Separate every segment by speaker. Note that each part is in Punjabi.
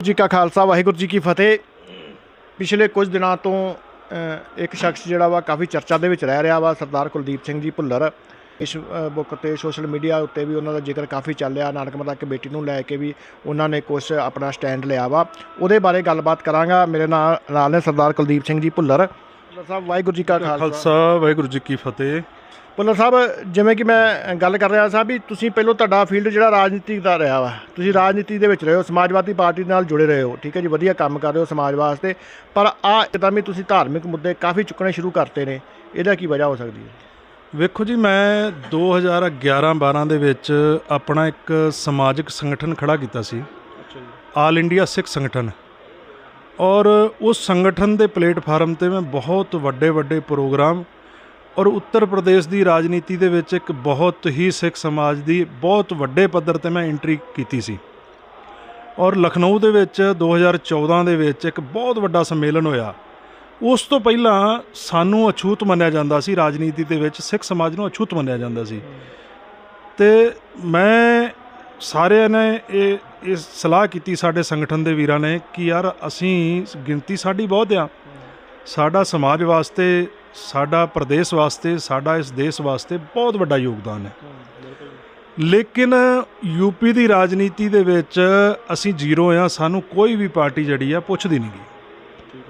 Speaker 1: ਜੀ ਕਾ ਖਾਲਸਾ, ਵਾਹਿਗੁਰੂ ਜੀ ਕੀ ਫਤਿਹ। ਪਿਛਲੇ ਕੁਝ ਦਿਨਾਂ ਤੋਂ ਇੱਕ ਸ਼ਖਸ ਜਿਹੜਾ ਵਾ ਕਾਫੀ ਚਰਚਾ ਦੇ ਵਿੱਚ ਰਹਿ ਰਿਹਾ ਵਾ, ਸਰਦਾਰ ਕੁਲਦੀਪ ਸਿੰਘ ਜੀ ਭੁੱਲਰ। ਇਸ ਬੁੱਕ ਤੇ ਸੋਸ਼ਲ ਮੀਡੀਆ ਉੱਤੇ ਵੀ ਉਹਨਾਂ ਦਾ ਜ਼ਿਕਰ ਕਾਫੀ ਚੱਲਿਆ ਨਾਨਕ ਮਾਤਾ ਕਮੇਟੀ ਨੂੰ ਲੈ ਕੇ ਵੀ ਉਹਨਾਂ ਨੇ ਕੁਝ ਆਪਣਾ ਸਟੈਂਡ ਲਿਆ ਵਾ। ਉਹਦੇ ਬਾਰੇ ਗੱਲਬਾਤ ਕਰਾਂਗਾ। ਮੇਰੇ ਨਾਲ ਨਾਲ ਨੇ ਸਰਦਾਰ ਕੁਲਦੀਪ ਸਿੰਘ ਜੀ ਭੁੱਲਰ। ਸਾਹਿਬ ਵਾਹਿਗੁਰੂ ਜੀ ਕਾ ਖਾਲਸਾ,
Speaker 2: ਵਾਹਿਗੁਰੂ ਜੀ ਕੀ ਫਤਿਹ।
Speaker 1: ਭੁੱਲਰ ਸਾਹਿਬ ਜਿਵੇਂ ਕਿ ਮੈਂ ਗੱਲ ਕਰ ਰਿਹਾ ਸਾਂ ਵੀ ਤੁਸੀਂ ਪਹਿਲਾਂ ਤੁਹਾਡਾ ਫੀਲਡ ਜਿਹੜਾ ਰਾਜਨੀਤੀ ਦਾ ਰਿਹਾ ਵਾ ਤੁਸੀਂ ਰਾਜਨੀਤੀ ਦੇ ਵਿੱਚ ਰਹੇ ਹੋ ਸਮਾਜਵਾਦੀ ਪਾਰਟੀ ਨਾਲ ਜੁੜੇ ਰਹੇ ਹੋ ਠੀਕ ਹੈ ਜੀ ਵਧੀਆ ਕੰਮ ਕਰ ਰਹੇ ਹੋ ਸਮਾਜ ਵਾਸਤੇ ਪਰ ਆ ਇੱਕਦਮ ਹੀ ਤੁਸੀਂ ਧਾਰਮਿਕ ਮੁੱਦੇ ਕਾਫੀ ਚੁੱਕਣੇ ਸ਼ੁਰੂ ਕਰਤੇ ਨੇ ਇਹਦਾ ਕੀ ਵਜ੍ਹਾ ਹੋ ਸਕਦੀ ਹੈ?
Speaker 2: ਵੇਖੋ ਜੀ ਮੈਂ 2011-12 ਦੇ ਵਿੱਚ ਆਪਣਾ ਇੱਕ ਸਮਾਜਿਕ ਸੰਗਠਨ ਖੜਾ ਕੀਤਾ ਸੀ
Speaker 1: ਅੱਛਾ ਜੀ।
Speaker 2: ਆਲ ਇੰਡੀਆ ਸਿੱਖ ਸੰਗਠਨ। ਔਰ ਉਸ ਸੰਗਠਨ ਦੇ ਪਲੇਟਫਾਰਮ ਤੇ ਮੈਂ ਬਹੁਤ ਵੱਡੇ ਵੱਡੇ ਪ੍ਰੋਗਰਾਮ ਔਰ ਉੱਤਰ ਪ੍ਰਦੇਸ਼ ਦੀ ਰਾਜਨੀਤੀ ਦੇ ਵਿੱਚ ਇੱਕ ਬਹੁਤ ਹੀ ਸਿੱਖ ਸਮਾਜ ਦੀ ਬਹੁਤ ਵੱਡੇ ਪੱਧਰ ਤੇ ਮੈਂ ਐਂਟਰੀ ਕੀਤੀ ਸੀ। ਔਰ ਲਖਨਊ ਦੇ ਵਿੱਚ 2014 ਦੇ ਵਿੱਚ ਇੱਕ ਬਹੁਤ ਵੱਡਾ ਸੰਮੇਲਨ ਹੋਇਆ। ਉਸ ਤੋਂ ਪਹਿਲਾਂ ਸਾਨੂੰ ਅਛੂਤ ਮੰਨਿਆ ਜਾਂਦਾ ਸੀ, ਰਾਜਨੀਤੀ ਦੇ ਵਿੱਚ ਸਿੱਖ ਸਮਾਜ ਨੂੰ ਅਛੂਤ ਮੰਨਿਆ ਜਾਂਦਾ ਸੀ। ਤੇ ਮੈਂ ਸਾਰਿਆਂ ਨੇ ਇਹ ਇਹ ਸਲਾਹ ਕੀਤੀ ਸਾਡੇ ਸੰਗਠਨ ਦੇ ਵੀਰਾਂ ਨੇ ਕਿ ਯਾਰ ਅਸੀਂ ਗਿਣਤੀ ਸਾਡੀ ਬਹੁਤ ਆ। ਸਾਡਾ ਸਮਾਜ ਵਾਸਤੇ ਸਾਡਾ ਪ੍ਰਦੇਸ਼ ਵਾਸਤੇ ਸਾਡਾ ਇਸ ਦੇਸ਼ ਵਾਸਤੇ ਬਹੁਤ ਵੱਡਾ ਯੋਗਦਾਨ ਹੈ। ਲੇਕਿਨ ਯੂਪੀ ਦੀ ਰਾਜਨੀਤੀ ਦੇ ਵਿੱਚ ਅਸੀਂ ਜ਼ੀਰੋ ਆ ਸਾਨੂੰ ਕੋਈ ਵੀ ਪਾਰਟੀ ਜਿਹੜੀ ਆ ਪੁੱਛਦੀ ਨਹੀਂ ਗਈ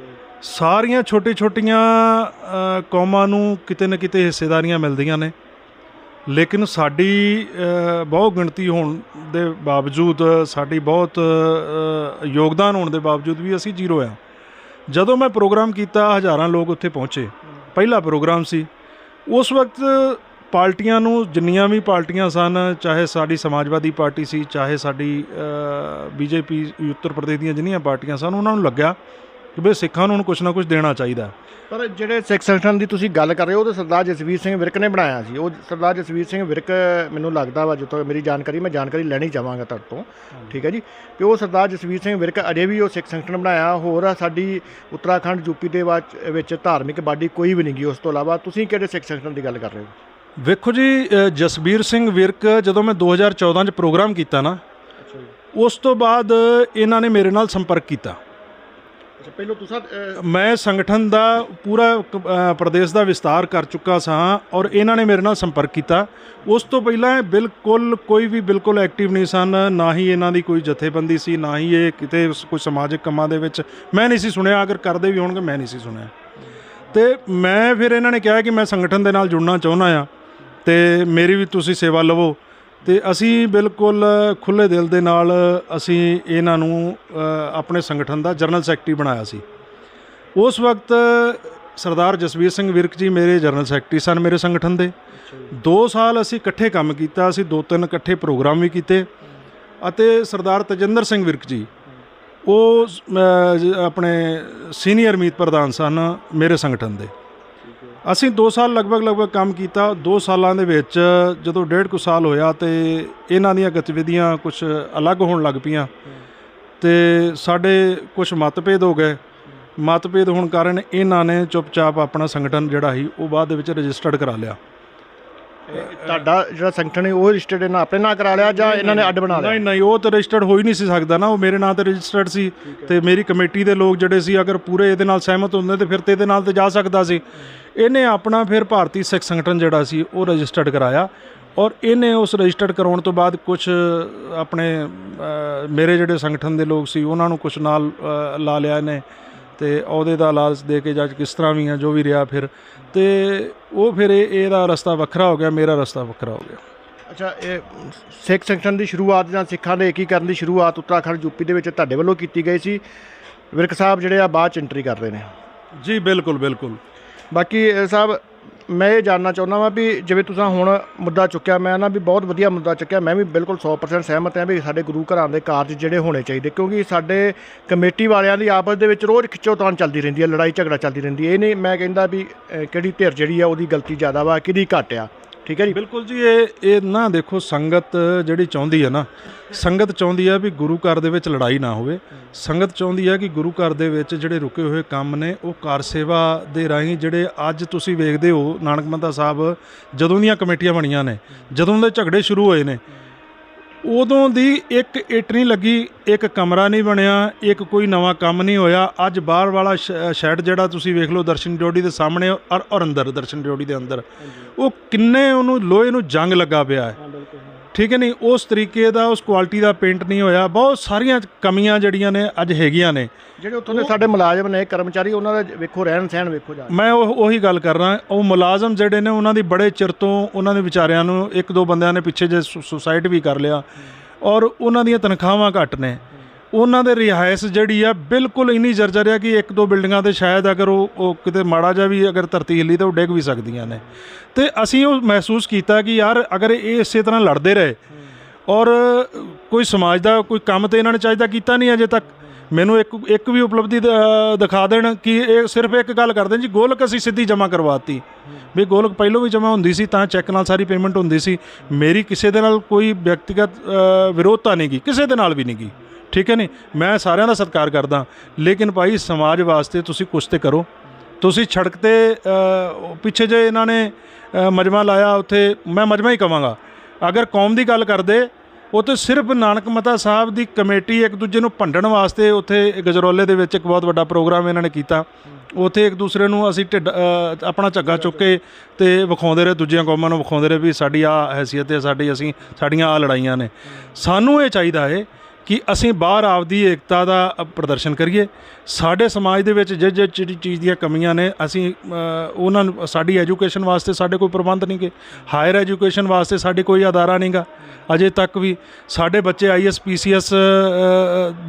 Speaker 2: ਸਾਰੀਆਂ ਛੋਟੀ-ਛੋਟੀਆਂ ਕੌਮਾਂ ਨੂੰ ਕਿਤੇ ਨਾ ਕਿਤੇ ਹਿੱਸੇਦਾਰੀਆਂ ਮਿਲਦੀਆਂ ਨੇ। ਲੇਕਿਨ ਸਾਡੀ ਅ, ਬਹੁ ਗਿਣਤੀ ਹੋਣ ਦੇ ਬਾਵਜੂਦ ਸਾਡੀ ਬਹੁਤ ਯੋਗਦਾਨ ਹੋਣ ਦੇ ਬਾਵਜੂਦ ਵੀ ਅਸੀਂ ਜ਼ੀਰੋ ਆ ਜਦੋਂ ਮੈਂ ਪ੍ਰੋਗਰਾਮ ਕੀਤਾ ਹਜ਼ਾਰਾਂ ਲੋਕ ਉੱਥੇ ਪਹੁੰਚੇ। ਪਹਿਲਾ ਪ੍ਰੋਗਰਾਮ ਸੀ। ਉਸ ਵਕਤ ਪਾਰਟੀਆਂ ਨੂੰ ਜਿੰਨੀਆਂ ਵੀ ਪਾਰਟੀਆਂ ਸਨ, ਚਾਹੇ ਸਾਡੀ ਸਮਾਜਵਾਦੀ ਪਾਰਟੀ ਸੀ, ਚਾਹੇ ਸਾਡੀ ਬੀਜੇਪੀ, ਉੱਤਰ ਪ੍ਰਦੇਸ਼ ਦੀਆਂ ਜਿੰਨੀਆਂ ਪਾਰਟੀਆਂ ਸਨ, ਉਹਨਾਂ ਨੂੰ ਲੱਗਿਆ ਕਿ ਵੀ ਸਿੱਖਾਂ ਨੂੰ ਕੁਝ ਨਾ ਕੁਝ ਦੇਣਾ ਚਾਹੀਦਾ।
Speaker 1: ਪਰ ਜਿਹੜੇ ਸਿੱਖ ਸੰਗਠਨ ਦੀ ਤੁਸੀਂ ਗੱਲ ਕਰ ਰਹੇ ਹੋ ਉਹ ਤਾਂ ਸਰਦਾਰ ਜਸਵੀਰ ਸਿੰਘ ਵਿਰਕ ਨੇ ਬਣਾਇਆ ਸੀ। ਉਹ ਸਰਦਾਰ ਜਸਵੀਰ ਸਿੰਘ ਵਿਰਕ ਮੈਨੂੰ ਲੱਗਦਾ ਵਾ ਜਿੱਥੋਂ ਮੇਰੀ ਜਾਣਕਾਰੀ ਮੈਂ ਜਾਣਕਾਰੀ ਲੈਣੀ ਚਾਹਾਂਗਾ ਤੁਹਾਡੇ ਤੋਂ। ਠੀਕ ਹੈ ਜੀ? ਕਿ ਉਹ ਸਰਦਾਰ ਜਸਵੀਰ ਸਿੰਘ ਵਿਰਕ ਅਜੇ ਵੀ ਉਹ ਸਿੱਖ ਸੰਗਠਨ ਬਣਾਇਆ। ਹੋਰ ਆ ਸਾਡੀ ਉੱਤਰਾਖੰਡ ਯੂਪੀ ਦੇ ਵਿੱਚ ਧਾਰਮਿਕ ਬਾਡੀ ਕੋਈ ਵੀ ਨਹੀਂ ਗੀ ਉਸ ਤੋਂ ਇਲਾਵਾ ਤੁਸੀਂ ਕਿਹੜੇ ਸਿੱਖ ਸੰਗਠਨ ਦੀ ਗੱਲ ਕਰ ਰਹੇ ਹੋ?
Speaker 2: ਵੇਖੋ ਜੀ ਅ, ਜਸਬੀਰ ਸਿੰਘ ਵਿਰਕ ਜਦੋਂ ਮੈਂ 2014 ਚ ਪ੍ਰੋਗਰਾਮ ਕੀਤਾ ਨਾ ਉਸ ਤੋਂ ਬਾਅਦ ਇਹਨਾਂ ਨੇ ਮੇਰੇ ਨਾਲ ਸੰਪਰਕ ਕੀਤਾ।
Speaker 1: ਅੱਛਾ, ਪਹਿਲਾਂ ਤੁਸੀਂ
Speaker 2: ਮੈਂ ਸੰਗਠਨ ਦਾ ਪੂਰਾ ਪ੍ਰਦੇਸ਼ ਦਾ ਵਿਸਤਾਰ ਕਰ ਚੁੱਕਾ ਸਾਂ ਔਰ ਇਹਨਾਂ ਨੇ ਮੇਰੇ ਨਾਲ ਸੰਪਰਕ ਕੀਤਾ। ਉਸ ਤੋਂ ਪਹਿਲਾਂ ਇਹ ਬਿਲਕੁਲ ਕੋਈ ਵੀ ਬਿਲਕੁਲ ਐਕਟਿਵ ਨਹੀਂ ਸਨ, ਨਾ ਹੀ ਇਹਨਾਂ ਦੀ ਕੋਈ ਜਥੇਬੰਦੀ ਸੀ, ਨਾ ਹੀ ਇਹ ਕਿਤੇ ਸ- ਕੋਈ ਸਮਾਜਿਕ ਕੰਮਾਂ ਦੇ ਵਿੱਚ ਮੈਂ ਨਹੀਂ ਸੀ ਸੁਣਿਆ, ਅਗਰ ਕਰਦੇ ਵੀ ਹੋਣਗੇ ਮੈਂ ਨਹੀਂ ਸੀ ਸੁਣਿਆ। ਤੇ ਮੈਂ ਫਿਰ ਇਹਨਾਂ ਨੇ ਕਿਹਾ ਕਿ ਮੈਂ ਸੰਗਠਨ ਦੇ ਨਾਲ ਜੁੜਨਾ ਚਾਹੁੰਦਾ ਆ ਤੇ ਮੇਰੀ ਵੀ ਤੁਸੀਂ ਸੇਵਾ ਲਵੋ। ਤੇ ਅਸੀਂ ਬਿਲਕੁਲ ਖੁੱਲੇ ਦਿਲ ਦੇ ਨਾਲ ਅਸੀਂ ਇਹਨਾਂ ਨੂੰ ਆਪਣੇ ਸੰਗਠਨ ਦਾ ਜਨਰਲ ਸੈਕਟਰੀ ਬਣਾਇਆ ਸੀ। ਉਸ ਵਕਤ ਸਰਦਾਰ ਜਸਵੀਰ ਸਿੰਘ ਵਿਰਕ ਜੀ ਮੇਰੇ ਜਨਰਲ ਸੈਕਟਰੀ ਸਨ ਮੇਰੇ ਸੰਗਠਨ ਦੇ। 2 ਸਾਲ ਅਸੀਂ ਇਕੱਠੇ ਕੰਮ ਕੀਤਾ, ਅਸੀਂ ਦੋ ਤਿੰਨ ਇਕੱਠੇ ਪ੍ਰੋਗਰਾਮ ਵੀ ਕੀਤੇ ਅਤੇ ਸਰਦਾਰ ਤਜਿੰਦਰ ਸਿੰਘ ਵਿਰਕ ਜੀ, ਉਹ ਆਪਣੇ ਸੀਨੀਅਰ ਮੀਤ ਪ੍ਰਧਾਨ ਸਨ ਮੇਰੇ ਸੰਗਠਨ ਦੇ। ਅਸੀਂ 2 ਸਾਲ ਲਗਭਗ ਲਗਭਗ ਕੰਮ ਕੀਤਾ। 2 ਸਾਲਾਂ ਦੇ ਵਿੱਚ ਜਦੋਂ ਡੇਢ ਕੁ ਸਾਲ ਹੋਇਆ ਤੇ ਇਹਨਾਂ ਦੀਆਂ ਗਤੀਵਿਧੀਆਂ ਕੁਝ ਅਲੱਗ ਹੋਣ ਲੱਗ ਪਈਆਂ। ਤੇ ਸਾਡੇ ਕੁਝ ਮਤਭੇਦ ਹੋ ਗਏ। ਮਤਭੇਦ ਹੋਣ ਕਾਰਨ ਇਹਨਾਂ ਨੇ ਚੁੱਪਚਾਪ ਆਪਣਾ ਸੰਗਠਨ ਜਿਹੜਾ ਸੀ, ਉਹ ਬਾਅਦ ਦੇ ਵਿੱਚ ਰਜਿਸਟਰਡ ਕਰਾ ਲਿਆ।
Speaker 1: ਤੁਹਾਡਾ ਜਿਹੜਾ ਸੰਗਠਨ ਹੈ ਉਹ ਰਜਿਸਟਰਡ ਇਹਨਾਂ ਆਪਣੇ ਨਾਂ ਕਰਾ ਲਿਆ ਜਾਂ ਇਹਨਾਂ ਨੇ ਅੱਡ ਬਣਾ ਲਿਆ?
Speaker 2: ਨਹੀਂ ਨਹੀਂ ਉਹ ਤਾਂ ਰਜਿਸਟਰਡ ਹੋ ਹੀ ਨਹੀਂ ਸੀ ਸਕਦਾ ਨਾ ਉਹ ਮੇਰੇ ਨਾਂ ਤੇ ਰਜਿਸਟਰਡ ਸੀ ਤੇ ਮੇਰੀ ਕਮੇਟੀ ਦੇ ਲੋਕ ਜਿਹੜੇ ਸੀ ਅਗਰ ਪੂਰੇ ਇਹਦੇ ਨਾਲ ਸਹਿਮਤ ਹੁੰਦੇ ਤੇ ਫਿਰ ਤੇ ਇਹਦੇ ਨਾਲ ਤੇ ਜਾ ਸਕਦਾ ਸੀ। ਇਹਨੇ ਆਪਣਾ ਫਿਰ ਭਾਰਤੀ ਸਿੱਖ ਸੰਗਠਨ ਜਿਹੜਾ ਸੀ ਉਹ ਰਜਿਸਟਰਡ ਕਰਾਇਆ ਔਰ ਇਹਨੇ ਉਸ ਰਜਿਸਟਰਡ ਕਰਾਉਣ ਤੋਂ ਬਾਅਦ ਕੁਝ ਆਪਣੇ ਮੇਰੇ ਜਿਹੜੇ ਸੰਗਠਨ ਦੇ ਲੋਕ ਸੀ ਉਹਨਾਂ ਨੂੰ ਕੁਝ ਨਾਲ ਲਾ ਲਿਆ ਇਹਨੇ। ਤੇ ਅਹੁਦੇ ਦਾ ਲਾਲਚ ਦੇ ਕੇ ਜਾਂ ਕਿਸ ਤਰ੍ਹਾਂ ਵੀ ਆ ਜੋ ਵੀ ਰਿਹਾ ਫਿਰ। ਤੇ ਉਹ ਫਿਰ ਇਹ ਇਹਦਾ ਰਸਤਾ ਵੱਖਰਾ ਹੋ ਗਿਆ ਮੇਰਾ ਰਸਤਾ ਵੱਖਰਾ ਹੋ ਗਿਆ।
Speaker 1: ਅੱਛਾ ਇਹ ਸਿੱਖ ਸੰਗਠਨ ਦੀ ਸ਼ੁਰੂਆਤ ਜਾਂ ਸਿੱਖਾਂ ਦੇ ਏਕੀਕਰਨ ਦੀ ਸ਼ੁਰੂਆਤ ਉੱਤਰਾਖੰਡ ਯੂਪੀ ਦੇ ਵਿੱਚ ਤੁਹਾਡੇ ਵੱਲੋਂ ਕੀਤੀ ਗਈ ਸੀ। ਵਿਰਕ ਸਾਹਿਬ ਜਿਹੜੇ ਆ ਬਾਅਦ ਚ ਐਂਟਰੀ ਕਰ ਰਹੇ ਨੇ।
Speaker 2: ਜੀ ਬਿਲਕੁਲ ਬਿਲਕੁਲ।
Speaker 1: ਬਾਕੀ ਸਾਹਿਬ ਮੈਂ ਇਹ ਜਾਣਨਾ ਚਾਹੁੰਦਾ ਵਾਂ ਵੀ ਜਿਵੇਂ ਤੁਸੀਂ ਹੁਣ ਮੁੱਦਾ ਚੁੱਕਿਆ, ਮੈਂ ਨਾ ਵੀ ਬਹੁਤ ਵਧੀਆ ਮੁੱਦਾ ਚੁੱਕਿਆ, ਮੈਂ ਵੀ ਬਿਲਕੁਲ 100% ਸਹਿਮਤ ਹਾਂ ਵੀ ਸਾਡੇ ਗੁਰੂ ਘਰਾਂ ਦੇ ਕਾਰਜ ਜਿਹੜੇ ਹੋਣੇ ਚਾਹੀਦੇ, ਕਿਉਂਕਿ ਸਾਡੇ ਕਮੇਟੀ ਵਾਲਿਆਂ ਦੀ ਆਪਸ ਦੇ ਵਿੱਚ ਰੋਜ਼ ਖਿੱਚੋਤਾਣ ਚੱਲਦੀ ਰਹਿੰਦੀ ਹੈ, ਲੜਾਈ ਝਗੜਾ ਚੱਲਦੀ ਰਹਿੰਦੀ ਹੈ। ਇਹ ਨਹੀਂ ਮੈਂ ਕਹਿੰਦਾ ਵੀ ਕਿਹੜੀ ਧਿਰ ਜਿਹੜੀ ਆ ਉਹਦੀ ਗਲਤੀ ਜ਼ਿਆਦਾ ਵਾ, ਕਿਹਦੀ ਘੱਟ ਆ। ਠੀਕ ਹੈ ਜੀ?
Speaker 2: ਬਿਲਕੁਲ ਜੀ, ਇਹ ਇਹ ਨਾ ਦੇਖੋ, ਸੰਗਤ ਜਿਹੜੀ ਚਾਹੁੰਦੀ ਹੈ ਨਾ, ਸੰਗਤ ਚਾਹੁੰਦੀ ਹੈ ਵੀ ਗੁਰੂ ਘਰ ਦੇ ਵਿੱਚ ਲੜਾਈ ਨਾ ਹੋਵੇ। ਸੰਗਤ ਚਾਹੁੰਦੀ ਹੈ ਕਿ ਗੁਰੂ ਘਰ ਦੇ ਵਿੱਚ ਜਿਹੜੇ ਰੁਕੇ ਹੋਏ ਕੰਮ ਨੇ, ਉਹ ਕਾਰ ਸੇਵਾ ਦੇ ਰਾਹੀਂ ਜਿਹੜੇ ਅੱਜ ਤੁਸੀਂ ਵੇਖਦੇ ਹੋ, ਨਾਨਕ ਮੱਤਾ ਸਾਹਿਬ, ਜਦੋਂ ਦੀਆਂ ਕਮੇਟੀਆਂ ਬਣੀਆਂ ਨੇ, ਜਦੋਂ ਦੇ ਝਗੜੇ ਸ਼ੁਰੂ ਹੋਏ ਨੇ ਉਦੋਂ ਦੀ ਇੱਕ ਇੱਟ ਨਹੀਂ ਲੱਗੀ ਇੱਕ ਕਮਰਾ ਨਹੀਂ ਬਣਿਆ ਇੱਕ ਕੋਈ ਨਵਾਂ ਕੰਮ ਨਹੀਂ ਹੋਇਆ। ਅੱਜ ਬਾਹਰ ਵਾਲਾ ਸ਼ੈਡ ਜਿਹੜਾ ਤੁਸੀਂ ਵੇਖ ਲਓ ਦਰਸ਼ਨ ਡਿਓੜੀ ਦੇ ਸਾਹਮਣੇ ਔਰ ਔਰ ਅੰਦਰ ਦਰਸ਼ਨ ਡਿਓੜੀ ਦੇ ਅੰਦਰ। ਉਹ ਕਿੰਨੇ ਉਹਨੂੰ ਲੋਹੇ ਨੂੰ ਜੰਗ ਲੱਗਾ ਪਿਆ ਹੈ। ਠੀਕ ਹੈ ਨਹੀਂ? ਉਸ ਤਰੀਕੇ ਦਾ ਉਸ ਕੁਆਲਿਟੀ ਦਾ ਪੇਂਟ ਨਹੀਂ ਹੋਇਆ। ਬਹੁਤ ਸਾਰੀਆਂ ਕਮੀਆਂ ਜਿਹੜੀਆਂ ਨੇ ਅੱਜ ਹੈਗੀਆਂ ਨੇ।
Speaker 1: ਜਿਹੜੇ ਉੱਥੋਂ ਦੇ ਸਾਡੇ ਮੁਲਾਜ਼ਮ ਨੇ ਕਰਮਚਾਰੀ ਉਹਨਾਂ ਦਾ ਵੇਖੋ ਰਹਿਣ ਸਹਿਣ ਵੇਖੋ ਜਾ।
Speaker 2: ਮੈਂ ਉਹ ਉਹੀ ਗੱਲ ਕਰ ਰਹਾ। ਉਹ ਮੁਲਾਜ਼ਮ ਜਿਹੜੇ ਨੇ ਉਹਨਾਂ ਦੀ ਬੜੇ ਚਿਰ ਤੋਂ ਉਹਨਾਂ ਦੇ ਵਿਚਾਰਿਆਂ ਨੂੰ ਇੱਕ ਦੋ ਬੰਦਿਆਂ ਨੇ ਪਿੱਛੇ ਜੇ ਸੁਸਾਈਡ ਵੀ ਕਰ ਲਿਆ। ਔਰ ਉਹਨਾਂ ਦੀਆਂ ਤਨਖਾਹਾਂ ਘੱਟ ਨੇ। ਉਹਨਾਂ ਦੇ ਰਿਹਾਇਸ਼ ਜਿਹੜੀ ਆ ਬਿਲਕੁਲ ਇੰਨੀ ਜਰਜਰ ਆ ਕਿ ਇੱਕ ਦੋ ਬਿਲਡਿੰਗਾਂ ਤੇ ਸ਼ਾਇਦ ਅਗਰ ਉਹ ਉਹ ਕਿਤੇ ਮਾੜਾ ਜਿਹਾ ਵੀ ਅਗਰ ਧਰਤੀ ਹਿੱਲੀ ਤਾਂ ਉਹ ਡਿੱਗ ਵੀ ਸਕਦੀਆਂ ਨੇ। ਤੇ ਅਸੀਂ ਉਹ ਮਹਿਸੂਸ ਕੀਤਾ ਕਿ ਯਾਰ ਅਗਰ ਇਹ ਇਸੇ ਤਰ੍ਹਾਂ ਲੜਦੇ ਰਹੇ ਔਰ ਕੋਈ ਸਮਾਜ ਦਾ ਕੋਈ ਕੰਮ ਤੇ ਇਹਨਾਂ ਨੇ ਚਾਹੀਦਾ ਕੀਤਾ ਨਹੀਂ ਅਜੇ ਤੱਕ, ਮੈਨੂੰ ਇੱਕ ਇੱਕ ਵੀ ਉਪਲਬਧੀ ਦਿਖਾ ਦੇਣ ਕਿ ਇਹ ਸਿਰਫ ਇੱਕ ਗੱਲ ਕਰਦੇ ਜੀ, ਗੋਲਕ ਅਸੀਂ ਸਿੱਧੀ ਜਮ੍ਹਾਂ ਕਰਵਾਤੀ ਵੀ ਗੋਲਕ ਪਹਿਲੋਂ ਵੀ ਜਮ੍ਹਾਂ ਹੁੰਦੀ ਸੀ ਤਾਂ ਚੈੱਕ ਨਾਲ ਸਾਰੀ ਪੇਮੈਂਟ ਹੁੰਦੀ ਸੀ। ਮੇਰੀ ਕਿਸੇ ਦੇ ਨਾਲ ਕੋਈ ਵਿਅਕਤੀਗਤ ਵਿਰੋਧਤਾ ਨਹੀਂ ਗੀ ਕਿਸੇ ਦੇ ਨਾਲ ਵੀ ਨਹੀਂ ਗੀ ਠੀਕ ਹੈ ਨਹੀਂ ਮੈਂ ਸਾਰਿਆਂ ਦਾ ਸਤਿਕਾਰ ਕਰਦਾ। ਲੇਕਿਨ ਭਾਈ ਸਮਾਜ ਵਾਸਤੇ ਤੁਸੀਂ ਕੁਛ ਤੇ ਕਰੋ। ਤੁਸੀਂ ਸੜਕ ਤੇ ਪਿੱਛੇ ਜੇ ਇਹਨਾਂ ਨੇ ਅ, ਮਜਮਾ ਲਾਇਆ ਉੱਥੇ ਮੈਂ ਮਜਮਾ ਹੀ ਕਵਾਂਗਾ। ਅਗਰ ਕੌਮ ਦੀ ਗੱਲ ਕਰਦੇ ਉਹ ਤੇ ਸਿਰਫ ਨਾਨਕ ਮਤਾ ਸਾਹਿਬ ਦੀ ਕਮੇਟੀ ਇੱਕ ਦੂਜੇ ਨੂੰ ਭੰਡਣ ਵਾਸਤੇ ਉੱਥੇ ਗਜਰੋਲੇ ਦੇ ਵਿੱਚ ਇੱਕ ਬਹੁਤ ਵੱਡਾ ਪ੍ਰੋਗਰਾਮ ਇਹਨਾਂ ਨੇ ਕੀਤਾ। ਉੱਥੇ ਇੱਕ ਦੂਸਰੇ ਨੂੰ ਅਸੀਂ ਢਿੱਡ ਆਪਣਾ ਝੱਗਾ ਚੁੱਕ ਕੇ ਤੇ ਵਿਖਾਉਂਦੇ ਰਹੇ ਦੂਜੀਆਂ ਕੌਮਾਂ ਨੂੰ ਵਿਖਾਉਂਦੇ ਰਹੇ ਵੀ ਸਾਡੀ ਆ ਹੈਸੀਅਤ ਹੈ ਸਾਡੀ ਅਸੀਂ ਸਾਡੀਆਂ ਆ ਲੜਾਈਆਂ ਨੇ। ਸਾਨੂੰ ਇਹ ਚਾਹੀਦਾ ਹੈ ਕਿ ਅਸੀਂ ਬਾਹਰ ਆਪਦੀ ਏਕਤਾ ਦਾ ਪ੍ਰਦਰਸ਼ਨ ਕਰੀਏ। ਸਾਡੇ ਸਮਾਜ ਦੇ ਵਿੱਚ ਜੇ ਜੇ ਜਿਹੜੀ ਚੀਜ਼ ਦੀਆਂ ਕਮੀਆਂ ਨੇ, ਅਸੀਂ ਉਹਨਾਂ ਨੂੰ, ਸਾਡੀ ਐਜੂਕੇਸ਼ਨ ਵਾਸਤੇ ਸਾਡੇ ਕੋਈ ਪ੍ਰਬੰਧ ਨਹੀਂਗੇ ਹਾਇਰ ਐਜੂਕੇਸ਼ਨ ਵਾਸਤੇ ਸਾਡੇ ਕੋਈ ਅਦਾਰਾ ਨਹੀਂਗਾ ਅਜੇ ਤੱਕ ਵੀ ਸਾਡੇ ਬੱਚੇ ਆਈਐਸ ਪੀਸੀਐਸ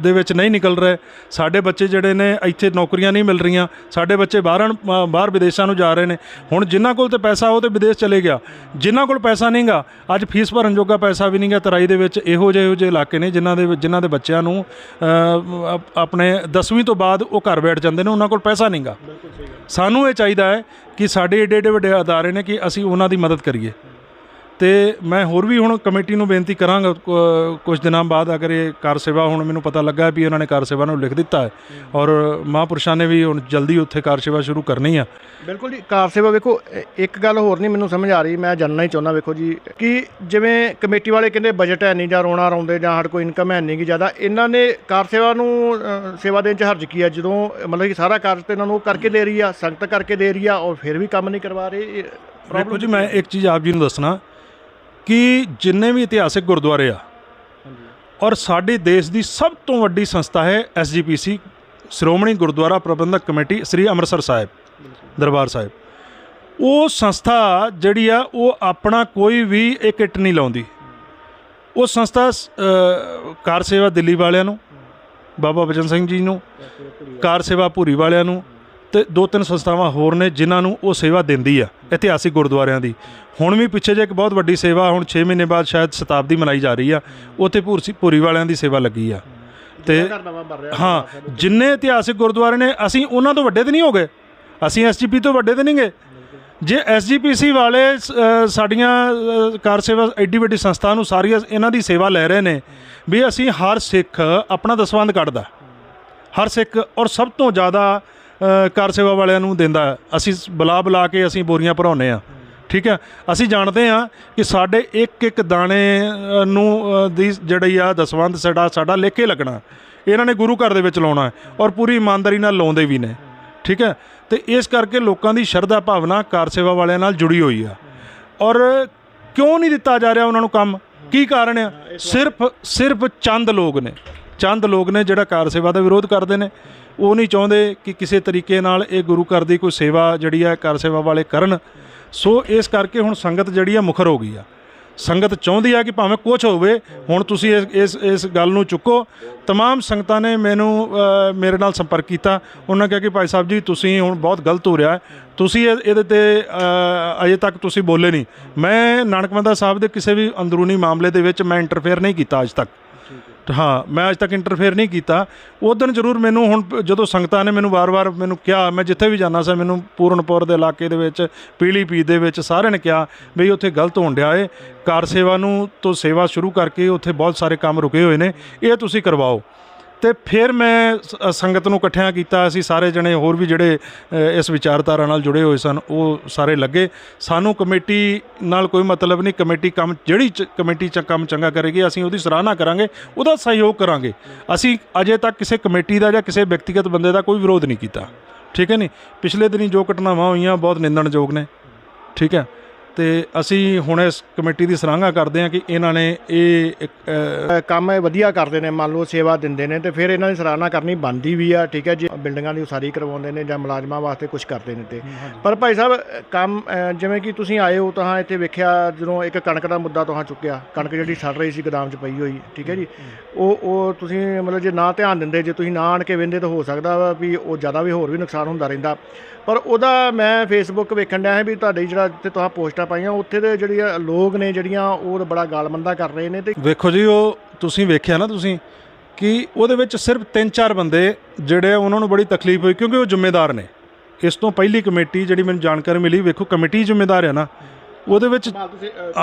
Speaker 2: ਦੇ ਵਿੱਚ ਨਹੀਂ ਨਿਕਲ ਰਹੇ। ਸਾਡੇ ਬੱਚੇ ਜਿਹੜੇ ਨੇ, ਇੱਥੇ ਨੌਕਰੀਆਂ ਨਹੀਂ ਮਿਲ ਰਹੀਆਂ। ਸਾਡੇ ਬੱਚੇ ਬਾਹਰਾਂ ਬਾਹਰ ਵਿਦੇਸ਼ਾਂ ਨੂੰ ਜਾ ਰਹੇ ਨੇ। ਹੁਣ ਜਿਨ੍ਹਾਂ ਕੋਲ ਤੇ ਪੈਸਾ, ਉਹ ਤੇ ਵਿਦੇਸ਼ ਚਲੇ ਗਿਆ। ਜਿਨ੍ਹਾਂ ਕੋਲ ਪੈਸਾ ਨਹੀਂਗਾ ਅੱਜ ਫੀਸ ਭਰਨ ਜੋਗਾ ਪੈਸਾ ਵੀ ਨਹੀਂਗਾ ਤਰਾਈ ਦੇ ਵਿੱਚ। ਇਹੋ ਜਿਹੇ ਇਹੋ ਜਿਹੇ ਇਲਾਕੇ ਨੇ ਜਿਨ੍ਹਾਂ ਦੇ ਵਿੱਚ- ਜਿਨ੍ਹਾਂ ਦੇ ਬੱਚਿਆਂ ਨੂੰ ਆਪਣੇ 10ਵੀਂ ਤੋਂ ਬਾਅਦ ਉਹ ਘਰ ਬੈਠ ਜਾਂਦੇ ਨੇ ਉਹਨਾਂ ਕੋਲ ਪੈਸਾ ਨਹੀਂਗਾ ਸਾਨੂੰ ਇਹ ਚਾਹੀਦਾ ਹੈ ਕਿ ਸਾਡੇ ਏਡੇ ਏਡੇ ਵੱਡੇ ਅਦਾਰੇ ਨੇ ਕਿ ਅਸੀਂ ਉਹਨਾਂ ਦੀ ਮਦਦ ਕਰੀਏ। ਤੇ ਮੈਂ ਹੋਰ ਵੀ ਹੁਣ ਕਮੇਟੀ ਨੂੰ ਬੇਨਤੀ ਕਰਾਂਗਾ ਕੁ- ਕੁਝ ਦਿਨਾਂ ਬਾਅਦ ਅਗਰ ਇਹ ਕਾਰ ਸੇਵਾ ਹੁਣ ਮੈਨੂੰ ਪਤਾ ਲੱਗਾ ਵੀ ਉਹਨਾਂ ਨੇ ਕਾਰ ਸੇਵਾ ਨੂੰ ਲਿਖ ਦਿੱਤਾ ਹੈ। ਔਰ ਮਹਾਂਪੁਰਸ਼ਾਂ ਨੇ ਵੀ ਹੁਣ ਜਲਦੀ ਉੱਥੇ ਕਾਰ ਸੇਵਾ ਸ਼ੁਰੂ ਕਰਨੀ ਆ।
Speaker 1: ਬਿਲਕੁਲ ਜੀ ਕਾਰ ਸੇਵਾ ਵੇਖੋ ਇੱਕ ਗੱਲ ਹੋਰ ਨਹੀਂ ਮੈਨੂੰ ਸਮਝ ਆ ਰਹੀ ਮੈਂ ਜਾਣਨਾ ਹੀ ਚਾਹੁੰਦਾ ਵੇਖੋ ਜੀ ਕਿ ਜਿਵੇਂ ਕਮੇਟੀ ਵਾਲੇ ਕਹਿੰਦੇ ਬਜਟ ਹੈ ਨਹੀਂ ਜਾਂ ਰੋਣਾ ਰੋਂਦੇ ਜਾਂ ਸਾਡੇ ਕੋਈ ਇਨਕਮ ਹੈ ਨਹੀਂ ਗੀ ਜ਼ਿਆਦਾ ਇਹਨਾਂ ਨੇ ਕਾਰ ਸੇਵਾ ਨੂੰ ਸੇਵਾ ਦੇਣ ਚ ਹਰਜ ਕੀ ਆ? ਜਦੋਂ ਮਤਲਬ ਕਿ ਸਾਰਾ ਕਾਰਜ ਤੇ ਇਹਨਾਂ ਨੂੰ ਉਹ ਕਰਕੇ ਦੇ ਰਹੀ ਆ ਸੰਗਤ ਕਰਕੇ ਦੇ ਰਹੀ ਆ ਔਰ ਫਿਰ ਵੀ ਕੰਮ ਨਹੀਂ ਕਰਵਾ ਰਹੇ
Speaker 2: ਵੇਖੋ ਜੀ ਮੈਂ ਇੱਕ ਚੀਜ਼ ਆਪ ਜੀ ਨੂੰ ਦੱਸਣਾ ਕਿ ਜਿੰਨੇ ਵੀ ਇਤਿਹਾਸਿਕ ਗੁਰਦੁਆਰੇ ਆ, ਔਰ ਸਾਡੇ ਦੇਸ਼ ਦੀ ਸਭ ਤੋਂ ਵੱਡੀ ਸੰਸਥਾ ਹੈ ਐਸਜੀਪੀਸੀ ਸ਼੍ਰੋਮਣੀ ਗੁਰਦੁਆਰਾ ਪ੍ਰਬੰਧਕ ਕਮੇਟੀ ਸ੍ਰੀ ਅੰਮ੍ਰਿਤਸਰ ਸਾਹਿਬ, ਦਰਬਾਰ ਸਾਹਿਬ। ਉਹ ਸੰਸਥਾ ਜਿਹੜੀ ਆ, ਉਹ ਆਪਣਾ ਕੋਈ ਵੀ ਇੱਕ ਇੱਟ ਨਹੀਂ ਲਾਉਂਦੀ। ਉਹ ਸੰਸਥਾ ਕਾਰ ਸੇਵਾ ਦਿੱਲੀ ਵਾਲਿਆਂ ਨੂੰ, ਬਾਬਾ ਬਚਨ ਸਿੰਘ ਜੀ ਨੂੰ, ਕਾਰ ਸੇਵਾ ਭੂਰੀ ਵਾਲਿਆਂ ਨੂੰ ਤੇ ਦੋ ਤਿੰਨ ਸੰਸਥਾਵਾਂ ਹੋਰ ਨੇ ਜਿਨ੍ਹਾਂ ਨੂੰ ਉਹ ਸੇਵਾ ਦਿੰਦੀ ਆ ਇਤਿਹਾਸਿਕ ਗੁਰਦੁਆਰਿਆਂ ਦੀ। ਹੁਣ ਵੀ ਪਿੱਛੇ ਜੇ ਇੱਕ ਬਹੁਤ ਵੱਡੀ ਸੇਵਾ ਹੁਣ 6 ਮਹੀਨੇ ਬਾਅਦ ਸ਼ਾਇਦ ਸ਼ਤਾਬਦੀ ਮਨਾਈ ਜਾ ਰਹੀ ਆ ਉੱਥੇ ਭੂਰਸੀ ਭੂਰੀ ਵਾਲਿਆਂ ਦੀ ਸੇਵਾ ਲੱਗੀ ਆ। ਤੇ ਹਾਂ ਜਿੰਨੇ ਇਤਿਹਾਸਿਕ ਗੁਰਦੁਆਰੇ ਨੇ ਅਸੀਂ ਉਹਨਾਂ ਤੋਂ ਵੱਡੇ ਤੇ ਨਹੀਂ ਹੋ ਗਏ। ਅਸੀਂ ਐਸਜੀਪੀ ਤੋਂ ਵੱਡੇ ਤੇ ਨਹੀਂ ਗਏ। ਜੇ ਐਸਜੀਪੀਸੀ ਵਾਲੇ ਸਾਡੀਆਂ ਕਾਰ ਸੇਵਾ ਐਡੀ ਵੱਡੀ ਸੰਸਥਾ ਨੂੰ ਸਾਰੀਆਂ ਇਹਨਾਂ ਦੀ ਸੇਵਾ ਲੈ ਰਹੇ ਨੇ ਵੀ ਅਸੀਂ ਹਰ ਸਿੱਖ ਆਪਣਾ ਦਸਵੰਧ ਕੱਢਦਾ। ਹਰ ਸਿੱਖ ਔਰ ਸਭ ਤੋਂ ਜ਼ਿਆਦਾ ਕਾਰ ਸੇਵਾ ਵਾਲਿਆਂ ਨੂੰ ਦਿੰਦਾ। ਅਸੀਂ ਬੁਲਾ ਬੁਲਾ ਕੇ ਅਸੀਂ ਬੋਰੀਆਂ ਭਰਾਉਂਦੇ ਆ ਠੀਕ ਹੈ? ਅਸੀਂ ਜਾਣਦੇ ਆ ਕਿ ਸਾਡੇ ਇੱਕ ਇੱਕ ਦਾਣੇ ਨੂੰ ਦੀ ਜਿਹੜੀ ਆ ਦਸਵੰਧ ਸਾਡਾ ਸਾਡਾ ਲੇਖੇ ਲੱਗਣਾ। ਇਹਨਾਂ ਨੇ ਗੁਰੂ ਘਰ ਦੇ ਵਿੱਚ ਲਾਉਣਾ ਔਰ ਪੂਰੀ ਇਮਾਨਦਾਰੀ ਨਾਲ ਲਾਉਂਦੇ ਵੀ ਨੇ। ਠੀਕ ਹੈ? ਤੇ ਇਸ ਕਰਕੇ ਲੋਕਾਂ ਦੀ ਸ਼ਰਧਾ ਭਾਵਨਾ ਕਾਰ ਸੇਵਾ ਵਾਲਿਆਂ ਨਾਲ ਜੁੜੀ ਹੋਈ ਆ। ਔਰ ਕਿਉਂ ਨਹੀਂ ਦਿੱਤਾ ਜਾ ਰਿਹਾ ਉਹਨਾਂ ਨੂੰ ਕੰਮ? ਕੀ ਕਾਰਨ ਆ? ਸਿਰਫ ਸਿਰਫ ਚੰਦ ਲੋਕ ਨੇ। ਚੰਦ ਲੋਕ ਨੇ ਜਿਹੜਾ ਕਾਰ ਸੇਵਾ ਦਾ ਵਿਰੋਧ ਕਰਦੇ ਨੇ ਉਹ ਨਹੀਂ ਚਾਹੁੰਦੇ ਕਿ ਕਿਸੇ ਤਰੀਕੇ ਨਾਲ ਇਹ ਗੁਰੂ ਘਰ ਦੀ ਕੋਈ ਸੇਵਾ ਜਿਹੜੀ ਆ ਕਾਰ ਸੇਵਾ ਵਾਲੇ ਕਰਨ ਸੋ ਇਸ ਕਰਕੇ ਹੁਣ ਸੰਗਤ ਜਿਹੜੀ ਆ ਮੁਖਰ ਹੋ ਗਈ ਆ ਸੰਗਤ ਚਾਹੁੰਦੀ ਆ ਕਿ ਭਾਵੇਂ ਕੁਝ ਹੋਵੇ ਹੁਣ ਤੁਸੀਂ ਇਸ ਇਸ ਇਸ ਗੱਲ ਨੂੰ ਚੁੱਕੋ तमाम ਸੰਗਤਾਂ ਨੇ ਮੈਨੂੰ ਅ, ਮੇਰੇ ਨਾਲ ਸੰਪਰਕ ਕੀਤਾ ਉਹਨਾਂ ਕਿਹਾ ਕਿ ਭਾਈ ਸਾਹਿਬ ਜੀ ਤੁਸੀਂ ਹੁਣ ਬਹੁਤ ਗਲਤ ਹੋ ਰਿਹਾ ਹੈ ਤੁਸੀਂ ਇਹ- ਇਹਦੇ ਤੇ ਅ, ਅਜੇ ਤੱਕ ਤੁਸੀਂ ਬੋਲੇ ਨਹੀਂ ਮੈਂ ਨਾਨਕਮੰਦਾ ਸਾਹਿਬ ਦੇ ਕਿਸੇ ਵੀ ਅੰਦਰੂਨੀ ਮਾਮਲੇ ਦੇ ਵਿੱਚ ਮੈਂ ਇੰਟਰਫੇਅਰ ਨਹੀਂ ਕੀਤਾ ਅੱਜ ਤੱਕ ਹਾਂ, ਮੈਂ ਅੱਜ ਤੱਕ ਇੰਟਰਫੇਅਰ ਨਹੀਂ ਕੀਤਾ। ਉਹ ਦਿਨ ਜ਼ਰੂਰ ਮੈਨੂੰ ਹੁਣ ਜਦੋਂ ਸੰਗਤਾਂ ਨੇ ਮੈਨੂੰ ਵਾਰ-ਵਾਰ ਮੈਨੂੰ ਕਿਹਾ, ਮੈਂ ਜਿੱਥੇ ਵੀ ਜਾਂਦਾ ਸਾਂ, ਮੈਨੂੰ ਪੂਰਨਪੁਰ ਦੇ ਇਲਾਕੇ ਦੇ ਵਿੱਚ ਪੀਲੀਪੀਤ ਦੇ ਵਿੱਚ ਸਾਰਿਆਂ ਨੇ ਕਿਹਾ ਵੀ ਉੱਥੇ ਗਲਤ ਹੋਣ ਡਿਆ ਏ। ਕਾਰ ਸੇਵਾ ਨੂੰ ਤੋਂ ਸੇਵਾ ਸ਼ੁਰੂ ਕਰਕੇ ਉੱਥੇ ਬਹੁਤ ਸਾਰੇ ਕੰਮ ਰੁਕੇ ਹੋਏ ਨੇ। ਇਹ ਤੁਸੀਂ ਕਰਵਾਓ। ਤੇ ਫਿਰ ਮੈਂ ਸ- ਸੰਗਤ ਨੂੰ ਇਕੱਠਿਆਂ ਕੀਤਾ, ਅਸੀਂ ਸਾਰੇ ਜਣੇ ਹੋਰ ਵੀ ਜਿਹੜੇ ਇਸ ਵਿਚਾਰਧਾਰਾ ਨਾਲ ਜੁੜੇ ਹੋਏ ਸਨ, ਉਹ ਸਾਰੇ ਲੱਗੇ। ਸਾਨੂੰ ਕਮੇਟੀ ਨਾਲ ਕੋਈ ਮਤਲਬ ਨਹੀਂ, ਕਮੇਟੀ ਕੰਮ, ਜਿਹੜੀ ਚ- ਕਮੇਟੀ ਚ ਕੰਮ ਚੰਗਾ ਕਰੇਗੀ, ਅਸੀਂ ਉਹਦੀ ਸਰਾਹਨਾ ਕਰਾਂਗੇ, ਉਹਦਾ ਸਹਿਯੋਗ ਕਰਾਂਗੇ। ਅਸੀਂ ਅਜੇ ਤੱਕ ਕਿਸੇ ਕਮੇਟੀ ਦਾ ਜਾਂ ਕਿਸੇ ਵਿਅਕਤੀਗਤ ਬੰਦੇ ਦਾ ਕੋਈ ਵਿਰੋਧ ਨਹੀਂ ਕੀਤਾ। ਠੀਕ ਹੈ ਨਹੀਂ ਪਿਛਲੇ ਦਿਨੀ ਜੋ ਘਟਨਾਵਾਂ ਹੋਈਆਂ, ਬਹੁਤ ਨਿੰਦਣਯੋਗ ਨੇ। ਠੀਕ ਹੈ? ਤੇ ਅਸੀਂ ਹੁਣ ਇਸ ਕਮੇਟੀ ਦੀ ਸਰਾਹਨਾ ਕਰਦੇ ਹਾਂ ਕਿ ਇਹਨਾਂ ਨੇ ਇਹ
Speaker 1: ਕੰਮ ਇਹ ਵਧੀਆ ਕਰਦੇ ਨੇ ਮੰਨ ਲਓ ਸੇਵਾ ਦਿੰਦੇ ਨੇ ਤੇ ਫਿਰ ਇਹਨਾਂ ਦੀ ਸਰਾਹਨਾ ਕਰਨੀ ਬਣਦੀ ਵੀ ਆ ਠੀਕ ਹੈ ਜੀ। ਬਿਲਡਿੰਗਾਂ ਦੀ ਉਸਾਰੀ ਕਰਵਾਉਂਦੇ ਨੇ ਜਾਂ ਮੁਲਾਜ਼ਮਾਂ ਵਾਸਤੇ ਕੁਝ ਕਰਦੇ ਨੇ ਤੇ। ਪਰ ਭਾਈ ਸਾਹਿਬ ਕੰਮ ਜਿਵੇਂ ਕਿ ਤੁਸੀਂ ਆਏ ਹੋ ਤਾਂ ਇੱਥੇ ਵੇਖਿਆ ਜਦੋਂ ਇੱਕ ਕਣਕ ਦਾ ਮੁੱਦਾ ਤੁਹਾਂ ਚੁੱਕਿਆ ਕਣਕ ਜਿਹੜੀ ਸੜ ਰਹੀ ਸੀ ਗੋਦਾਮ 'ਚ ਪਈ ਹੋਈ ਠੀਕ ਹੈ ਜੀ। ਉਹ ਉਹ ਤੁਸੀਂ ਮਤਲਬ ਜੇ ਨਾ ਧਿਆਨ ਦਿੰਦੇ ਜੇ ਤੁਸੀਂ ਨਾ ਆਣ ਕੇ ਵੇਂਦੇ ਤਾਂ ਹੋ ਸਕਦਾ ਵਾ ਵੀ ਉਹ ਜ਼ਿਆਦਾ ਵੀ ਹੋਰ ਵੀ ਨੁਕਸਾਨ ਹੁੰਦਾ ਰਹਿੰਦਾ। ਪਰ ਉਹਦਾ ਮੈਂ ਫੇਸਬੁੱਕ ਵੇਖਣ ਡਿਆ ਹਾਂ ਵੀ ਤੁਹਾਡੀ ਜਿਹੜਾ ਜਿੱਥੇ ਤੁਸੀਂ ਪੋਸਟਾਂ ਪਾਈਆਂ ਉੱਥੇ ਦੇ ਜਿਹੜੀਆਂ ਲੋਕ ਨੇ ਜਿਹੜੀਆਂ ਉਹ ਬੜਾ ਗਾਲਮੰਦਾ ਕਰ ਰਹੇ ਨੇ ਤੇ
Speaker 2: ਵੇਖੋ ਜੀ ਉਹ ਤੁਸੀਂ ਵੇਖਿਆ ਨਾ ਤੁਸੀਂ ਕਿ ਉਹਦੇ ਵਿੱਚ ਸਿਰਫ 3-4 ਬੰਦੇ ਜਿਹੜੇ ਉਹਨਾਂ ਨੂੰ ਬੜੀ ਤਕਲੀਫ ਹੋਈ ਕਿਉਂਕਿ ਉਹ ਜ਼ਿੰਮੇਦਾਰ ਨੇ। ਇਸ ਤੋਂ ਪਹਿਲੀ ਕਮੇਟੀ ਜਿਹੜੀ ਮੈਨੂੰ ਜਾਣਕਾਰੀ ਮਿਲੀ ਵੇਖੋ ਕਮੇਟੀ ਜ਼ਿੰਮੇਦਾਰ ਹੈ ਨਾ ਉਹਦੇ ਵਿੱਚ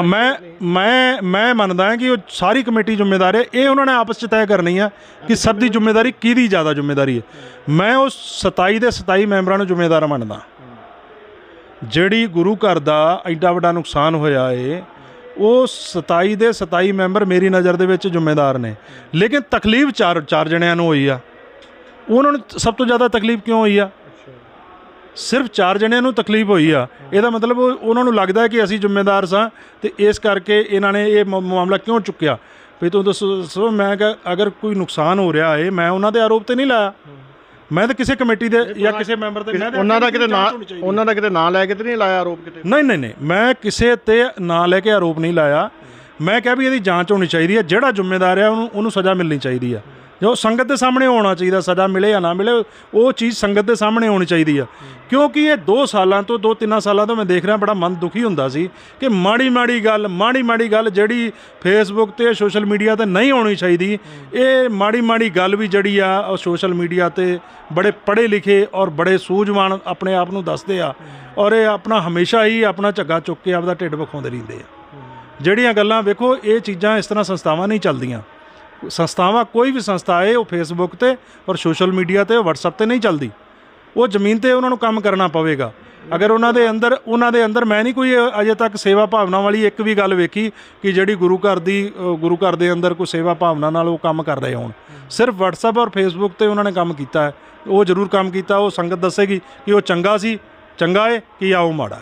Speaker 2: ਮੈਂ ਮੈਂ ਮੈਂ ਮੰਨਦਾ ਹਾਂ ਕਿ ਉਹ ਸਾਰੀ ਕਮੇਟੀ ਜ਼ਿੰਮੇਦਾਰ ਹੈ ਇਹ ਉਹਨਾਂ ਨੇ ਆਪਸ 'ਚ ਤੈਅ ਕਰਨੀ ਆ ਕਿ ਸਭ ਦੀ ਜ਼ਿੰਮੇਦਾਰੀ ਕਿਹਦੀ ਜ਼ਿਆਦਾ ਜ਼ਿੰਮੇਦਾਰੀ ਹੈ। ਮੈਂ ਉਹ 27 ਦੇ 27 ਮੈਂਬਰਾਂ ਨੂੰ ਜ਼ਿੰਮੇਦਾਰ ਮੰਨਦਾ। ਜਿਹੜੀ ਗੁਰੂ ਘਰ ਦਾ ਐਡਾ ਵੱਡਾ ਨੁਕਸਾਨ ਹੋਇਆ ਏ, ਉਹ 27 ਦੇ 27 ਮੈਂਬਰ ਮੇਰੀ ਨਜ਼ਰ ਦੇ ਵਿੱਚ ਜ਼ਿੰਮੇਦਾਰ ਨੇ। ਲੇਕਿਨ ਤਕਲੀਫ ਚਾਰ ਚਾਰ ਜਣਿਆਂ ਨੂੰ ਹੋਈ ਆ। ਉਹਨਾਂ ਨੂੰ ਸਭ ਤੋਂ ਜ਼ਿਆਦਾ ਤਕਲੀਫ ਕਿਉਂ ਹੋਈ ਆ? ਸਿਰਫ ਚਾਰ ਜਣਿਆਂ ਨੂੰ ਤਕਲੀਫ ਹੋਈ ਆ। ਇਹਦਾ ਮਤਲਬ ਉਹਨਾਂ ਨੂੰ ਲੱਗਦਾ ਹੈ ਕਿ ਅਸੀਂ ਜ਼ਿੰਮੇਦਾਰ ਸਾਂ ਤੇ ਇਸ ਕਰਕੇ ਇਹਨਾਂ ਨੇ ਇਹ ਮ- ਮਾਮਲਾ ਕਿਉਂ ਚੁੱਕਿਆ? ਵੀ ਤੂੰ ਦੱਸੋ ਦੱਸੋ, ਮੈਂ ਕਿਹਾ ਅਗਰ ਕੋਈ ਨੁਕਸਾਨ ਹੋ ਰਿਹਾ ਏ, ਮੈਂ ਉਹਨਾਂ ਦੇ ਆਰੋਪ ਤੇ ਨਹੀਂ ਲਾਇਆ। ਮੈਂ ਤਾਂ ਕਿਸੇ ਕਮੇਟੀ ਦੇ ਜਾਂ ਕਿਸੇ ਮੈਂਬਰ ਤੇ ਮੈਂ ਤਾਂ
Speaker 1: ਉਹਨਾਂ ਦਾ ਕਿਤੇ ਨਾਂ। ਉਹਨਾਂ ਦਾ ਕਿਤੇ ਨਾਂ ਲੈ ਕੇ ਤੇ ਨਹੀਂ ਲਾਇਆ ਆਰੋਪ ਕਿਤੇ?
Speaker 2: ਨਹੀਂ ਨਹੀਂ ਨਹੀਂ। ਮੈਂ ਕਿਸੇ ਤੇ ਨਾਂ ਲੈ ਕੇ ਆਰੋਪ ਨਹੀਂ ਲਾਇਆ। ਮੈਂ ਕਿਹਾ ਵੀ ਇਹਦੀ ਜਾਂਚ ਹੋਣੀ ਚਾਹੀਦੀ ਹੈ। ਜਿਹੜਾ ਜ਼ਿੰਮੇਦਾਰ ਹੈ ਉਹਨੂੰ ਉਹਨੂੰ ਸਜ਼ਾ ਮਿਲਣੀ ਚਾਹੀਦੀ ਹੈ ਜੋ ਸੰਗਤ ਦੇ ਸਾਹਮਣੇ ਹੋਣਾ ਚਾਹੀਦਾ ਸਜ਼ਾ ਮਿਲੇ ਜਾਂ ਨਾ ਮਿਲੇ ਉਹ ਚੀਜ਼ ਸੰਗਤ ਦੇ ਸਾਹਮਣੇ ਹੋਣੀ ਚਾਹੀਦੀ ਆ। ਕਿਉਂਕਿ ਇਹ 2 ਸਾਲਾਂ ਤੋਂ 2-3 ਸਾਲਾਂ ਤੋਂ ਮੈਂ ਦੇਖ ਰਿਹਾ ਬੜਾ ਮਨ ਦੁਖੀ ਹੁੰਦਾ ਸੀ ਕਿ ਮਾੜੀ ਮਾੜੀ ਗੱਲ ਮਾੜੀ ਮਾੜੀ ਗੱਲ ਜਿਹੜੀ ਫੇਸਬੁੱਕ ਤੇ ਸੋਸ਼ਲ ਮੀਡੀਆ ਤੇ ਨਹੀਂ ਹੋਣੀ ਚਾਹੀਦੀ ਇਹ ਮਾੜੀ ਮਾੜੀ ਗੱਲ ਵੀ ਜਿਹੜੀ ਆ ਉਹ ਸੋਸ਼ਲ ਮੀਡੀਆ ਤੇ ਬੜੇ ਪੜ੍ਹੇ ਲਿਖੇ ਔਰ ਬੜੇ ਸੂਝਵਾਨ ਆਪਣੇ ਆਪ ਨੂੰ ਦੱਸਦੇ ਆ ਔਰ ਇਹ ਆਪਣਾ ਹਮੇਸ਼ਾ ਹੀ ਆਪਣਾ ਝੱਗਾ ਚੁੱਕ ਕੇ ਆਪਦਾ ਢਿੱਡ ਵਿਖਾਉਂਦੇ ਰਹਿੰਦੇ ਆ। ਜਿਹੜੀਆਂ ਗੱਲਾਂ ਵੇਖੋ ਇਹ ਚੀਜ਼ਾਂ ਇਸ ਤਰ੍ਹਾਂ ਸੰਸਥਾਵਾਂ ਨਹੀਂ ਚੱਲਦੀਆਂ। ਸੰਸਥਾਵਾਂ ਕੋਈ ਵੀ ਸੰਸਥਾ ਹੈ ਉਹ ਫੇਸਬੁੱਕ ਤੇ ਔਰ ਸੋਸ਼ਲ ਮੀਡੀਆ ਤੇ, WhatsApp ਤੇ ਨਹੀਂ ਚੱਲਦੀ। ਉਹ ਜ਼ਮੀਨ ਤੇ ਉਹਨਾਂ ਨੂੰ ਕੰਮ ਕਰਨਾ ਪਵੇਗਾ। ਅਗਰ ਉਹਨਾਂ ਦੇ ਅੰਦਰ, ਉਹਨਾਂ ਦੇ ਅੰਦਰ ਮੈਂ ਨਹੀਂ ਕੋਈ ਅਜੇ ਤੱਕ ਸੇਵਾ ਭਾਵਨਾ ਵਾਲੀ ਇੱਕ ਵੀ ਗੱਲ ਵੇਖੀ ਕਿ ਜਿਹੜੀ ਗੁਰੂ ਘਰ ਦੀ ਗੁਰੂ ਘਰ ਦੇ ਅੰਦਰ ਕੋਈ ਸੇਵਾ ਭਾਵਨਾ ਨਾਲ ਉਹ ਕੰਮ ਕਰ ਰਹੇ ਹੋਣ। ਸਿਰਫ WhatsApp ਔਰ Facebook ਤੇ ਉਹਨਾਂ ਨੇ ਕੰਮ ਕੀਤਾ ਹੈ। ਉਹ ਜ਼ਰੂਰ ਕੰਮ ਕੀਤਾ, ਉਹ ਸੰਗਤ ਦੱਸੇਗੀ ਕਿ ਉਹ ਚੰਗਾ ਸੀ, ਚੰਗਾ ਹੈ ਕਿ ਆ ਮਾੜਾ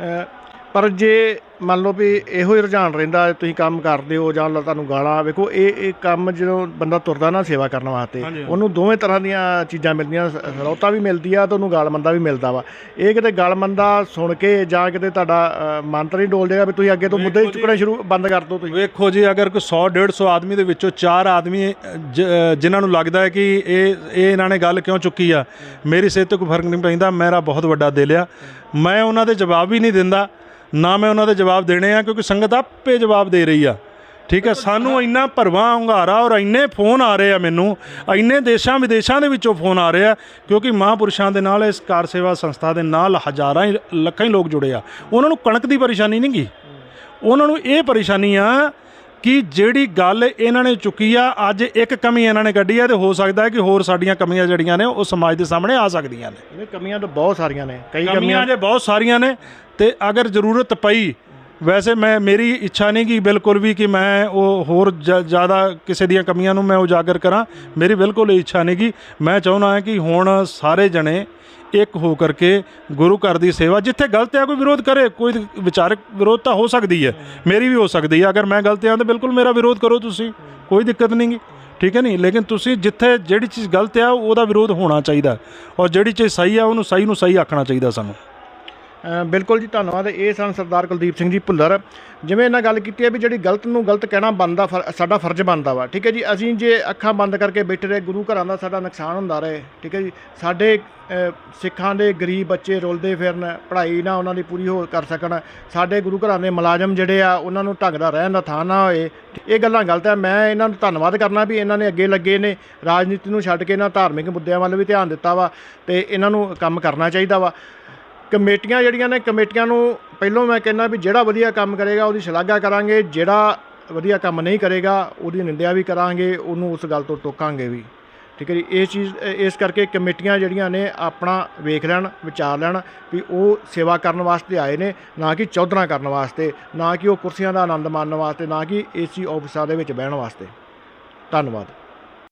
Speaker 2: ਹੈ
Speaker 1: ਪਰ ਜੇ ਮੰਨ ਲਓ ਵੀ ਇਹੋ ਹੀ ਰੁਝਾਨ ਰਹਿੰਦਾ ਤੁਸੀਂ ਕੰਮ ਕਰਦੇ ਹੋ ਜਾਂ ਤੁਹਾਨੂੰ ਗਾਲਾਂ ਵੇਖੋ ਇਹ ਇਹ ਕੰਮ ਜਦੋਂ ਬੰਦਾ ਤੁਰਦਾ ਨਾ ਸੇਵਾ ਕਰਨ ਵਾਸਤੇ। ਉਹਨੂੰ ਦੋਵੇਂ ਤਰ੍ਹਾਂ ਦੀਆਂ ਚੀਜ਼ਾਂ ਮਿਲਦੀਆਂ ਸਰੋਤਾ ਵੀ ਮਿਲਦੀ ਆ ਤੇ ਉਹਨੂੰ ਗਾਲਮੰਦਾ ਵੀ ਮਿਲਦਾ ਵਾ। ਇਹ ਕਿਤੇ ਗਾਲਮੰਦਾ ਸੁਣ ਕੇ ਜਾਂ ਕਿਤੇ ਤੁਹਾਡਾ ਮਨ ਤਾਂ ਨਹੀਂ ਡੋਲ ਜਾਏਗਾ ਵੀ ਤੁਸੀਂ ਅੱਗੇ ਤੋਂ ਮੁੱਦੇ ਚੁੱਕਣੇ ਸ਼ੁਰੂ ਬੰਦ ਕਰ ਦਿਓ ਤੁਸੀਂ।
Speaker 2: ਵੇਖੋ ਜੀ ਅਗਰ ਕੋਈ 100 150 ਆਦਮੀ ਦੇ ਵਿੱਚੋਂ ਚਾਰ ਆਦਮੀ ਜਿਨ੍ਹਾਂ ਨੂੰ ਲੱਗਦਾ ਹੈ ਕਿ ਇਹ ਇਹ ਇਹਨਾਂ ਨੇ ਗੱਲ ਕਿਉਂ ਚੁੱਕੀ ਆ ਮੇਰੀ ਸਿਹਤ ਤੇ ਕੋਈ ਫ਼ਰਕ ਨਹੀਂ ਪੈਂਦਾ ਮੇਰਾ ਬਹੁਤ ਵੱਡਾ ਦਿਲ ਆ। ਮੈਂ ਉਹਨਾਂ ਦੇ ਜਵਾਬ ਵੀ ਨਹੀਂ ਦਿੰਦਾ ਨਾ ਮੈਂ ਉਹਨਾਂ ਦੇ ਜਵਾਬ ਦੇਣੇ ਆ ਕਿਉਂਕਿ ਸੰਗਤ ਆਪੇ ਜਵਾਬ ਦੇ ਰਹੀ ਆ। ਠੀਕ ਹੈ ਸਾਨੂੰ ਇੰਨਾ ਭਰਵਾਂ ਹੁੰਗਾਰਾ ਔਰ ਇੰਨੇ ਫੋਨ ਆ ਰਹੇ ਆ ਮੈਨੂੰ ਇੰਨੇ ਦੇਸ਼ਾਂ ਵਿਦੇਸ਼ਾਂ ਦੇ ਵਿੱਚੋਂ ਫੋਨ ਆ ਰਹੇ ਆ ਕਿਉਂਕਿ ਮਹਾਂਪੁਰਸ਼ਾਂ ਦੇ ਨਾਲ ਇਸ ਕਾਰ ਸੇਵਾ ਸੰਸਥਾ ਦੇ ਨਾਲ ਹਜ਼ਾਰਾਂ ਹੀ ਲੱਖਾਂ ਹੀ ਲੋਕ ਜੁੜੇ ਆ। ਉਹਨਾਂ ਨੂੰ ਕਣਕ ਦੀ ਪਰੇਸ਼ਾਨੀ ਨਹੀਂ ਗੀ। ਉਹਨਾਂ ਨੂੰ ਇਹ ਪਰੇਸ਼ਾਨੀ ਆ ਕਿ ਜਿਹੜੀ ਗੱਲ ਇਹਨਾਂ ਨੇ ਚੁੱਕੀ ਆ ਅੱਜ ਇੱਕ ਕਮੀ ਇਹਨਾਂ ਨੇ ਕੱਢੀ ਆ ਤੇ ਹੋ ਸਕਦਾ ਹੈ ਕਿ ਹੋਰ ਸਾਡੀਆਂ ਕਮੀਆਂ ਜਿਹੜੀਆਂ ਨੇ ਉਹ ਸਮਾਜ ਦੇ ਸਾਹਮਣੇ ਆ ਸਕਦੀਆਂ ਨੇ।
Speaker 1: ਇਹ ਕਮੀਆਂ ਤਾਂ ਬਹੁਤ ਸਾਰੀਆਂ ਨੇ ਕਈ
Speaker 2: ਕਮੀਆਂ
Speaker 1: ਕਮੀਆਂ
Speaker 2: ਜੇ ਬਹੁਤ ਸਾਰੀਆਂ ਨੇ ਤੇ ਅਗਰ ਜ਼ਰੂਰਤ ਪਈ, ਵੈਸੇ ਮੈਂ, ਮੇਰੀ ਇੱਛਾ ਨਹੀਂ ਕਿ ਬਿਲਕੁਲ ਵੀ ਕਿ ਮੈਂ ਉਹ ਹੋਰ ਜ਼ਿਆਦਾ ਕਿਸੇ ਦੀਆਂ ਕਮੀਆਂ ਨੂੰ ਮੈਂ ਉਜਾਗਰ ਕਰਾਂ। ਮੇਰੀ ਬਿਲਕੁਲ ਇੱਛਾ ਨਹੀਂ ਕਿ ਮੈਂ ਚਾਹੁੰਦਾ ਹਾਂ ਕਿ ਹੁਣ ਸਾਰੇ ਜਣੇ ਇੱਕ ਹੋ ਕਰਕੇ ਗੁਰੂ ਘਰ ਦੀ ਸੇਵਾ, ਜਿੱਥੇ ਗਲਤ ਹੈ ਕੋਈ ਵਿਰੋਧ ਕਰੇ, ਕੋਈ ਵਿਚਾਰਕ ਵਿਰੋਧ ਤਾਂ ਹੋ ਸਕਦੀ ਹੈ। ਮੇਰੀ ਵੀ ਹੋ ਸਕਦੀ ਹੈ। ਅਗਰ ਮੈਂ ਗਲਤ ਹਾਂ ਤਾਂ ਬਿਲਕੁਲ ਮੇਰਾ ਵਿਰੋਧ ਕਰੋ ਤੁਸੀਂ, ਕੋਈ ਦਿੱਕਤ ਨਹੀਂ ਗੀ। ਠੀਕ ਹੈ ਨਹੀਂ ਲੇਕਿਨ ਤੁਸੀਂ ਜਿੱਥੇ ਜਿਹੜੀ ਚੀਜ਼ ਗਲਤ ਆ, ਉਹਦਾ ਵਿਰੋਧ ਹੋਣਾ ਚਾਹੀਦਾ। ਔਰ ਜਿਹੜੀ ਚੀਜ਼ ਸਹੀ ਆ, ਉਹਨੂੰ ਸਹੀ ਨੂੰ ਸਹੀ ਆਖਣਾ ਚਾਹੀਦਾ ਸਾਨੂੰ।
Speaker 1: ਬਿਲਕੁਲ ਜੀ, ਧੰਨਵਾਦ। ਇਹ ਸਨ ਸਰਦਾਰ ਕੁਲਦੀਪ ਸਿੰਘ ਜੀ ਭੁੱਲਰ। ਜਿਵੇਂ ਇਹਨਾਂ ਗੱਲ ਕੀਤੀ ਹੈ ਵੀ ਜਿਹੜੀ ਗਲਤ ਨੂੰ ਗਲਤ ਕਹਿਣਾ ਬਣਦਾ, ਫਰ- ਸਾਡਾ ਫਰਜ਼ ਬਣਦਾ ਵਾ, ਠੀਕ ਹੈ ਜੀ? ਅਸੀਂ ਜੇ ਅੱਖਾਂ ਬੰਦ ਕਰਕੇ ਬੈਠੇ ਰਹੇ, ਗੁਰੂ ਘਰਾਂ ਦਾ ਸਾਡਾ ਨੁਕਸਾਨ ਹੁੰਦਾ ਰਹੇ, ਠੀਕ ਹੈ ਜੀ? ਸਾਡੇ ਸਿੱਖਾਂ ਦੇ ਗਰੀਬ ਬੱਚੇ ਰੁਲਦੇ ਫਿਰਨ, ਪੜ੍ਹਾਈ ਨਾ ਉਹਨਾਂ ਦੀ ਪੂਰੀ ਹੋ ਕਰ ਸਕਣ, ਸਾਡੇ ਗੁਰੂ ਘਰਾਂ ਦੇ ਮੁਲਾਜ਼ਮ ਜਿਹੜੇ ਆ, ਉਹਨਾਂ ਨੂੰ ਢੰਗ ਦਾ ਰਹਿਣ ਦਾ ਥਾਂ ਨਾ ਹੋਏ, ਇਹ ਗੱਲਾਂ ਗਲਤ ਹੈ। ਮੈਂ ਇਹਨਾਂ ਨੂੰ ਧੰਨਵਾਦ ਕਰਨਾ ਵੀ ਇਹਨਾਂ ਨੇ ਅੱਗੇ ਲੱਗੇ ਨੇ, ਰਾਜਨੀਤੀ ਨੂੰ ਛੱਡ ਕੇ ਇਹਨਾਂ ਧਾਰਮਿਕ ਮੁੱਦਿਆਂ ਵੱਲ ਵੀ ਧਿਆਨ ਦਿੱਤਾ ਵਾ, ਤੇ ਇਹਨਾਂ ਨੂੰ ਕੰਮ ਕਰਨਾ ਚਾਹੀਦਾ ਵਾ। ਕਮੇਟੀਆਂ ਜਿਹੜੀਆਂ ਨੇ, ਕਮੇਟੀਆਂ ਨੂੰ ਪਹਿਲੋਂ ਮੈਂ ਕਹਿੰਦਾ ਵੀ ਜਿਹੜਾ ਵਧੀਆ ਕੰਮ ਕਰੇਗਾ ਉਹਦੀ ਸ਼ਲਾਘਾ ਕਰਾਂਗੇ, ਜਿਹੜਾ ਵਧੀਆ ਕੰਮ ਨਹੀਂ ਕਰੇਗਾ ਉਹਦੀ ਨਿੰਦਿਆ ਵੀ ਕਰਾਂਗੇ, ਉਹਨੂੰ ਉਸ ਗੱਲ ਤੋਂ ਟੋਕਾਂਗੇ ਵੀ। ਠੀਕ ਹੈ ਜੀ, ਇਹ ਚੀਜ਼ ਇਸ ਕਰਕੇ ਕਮੇਟੀਆਂ ਜਿਹੜੀਆਂ ਨੇ ਆਪਣਾ ਵੇਖ ਲੈਣ, ਵਿਚਾਰ ਲੈਣ ਵੀ ਉਹ ਸੇਵਾ ਕਰਨ ਵਾਸਤੇ ਆਏ ਨੇ, ਨਾ ਕਿ ਚੌਧਰਾ ਕਰਨ ਵਾਸਤੇ, ਨਾ ਕਿ ਉਹ ਕੁਰਸੀਆਂ ਦਾ ਆਨੰਦ ਮਾਣਨ ਵਾਸਤੇ, ਨਾ ਕਿ ਏਸੀ ਆਫਿਸਾਂ ਦੇ ਵਿੱਚ ਬਹਿਣ ਵਾਸਤੇ। ਧੰਨਵਾਦ।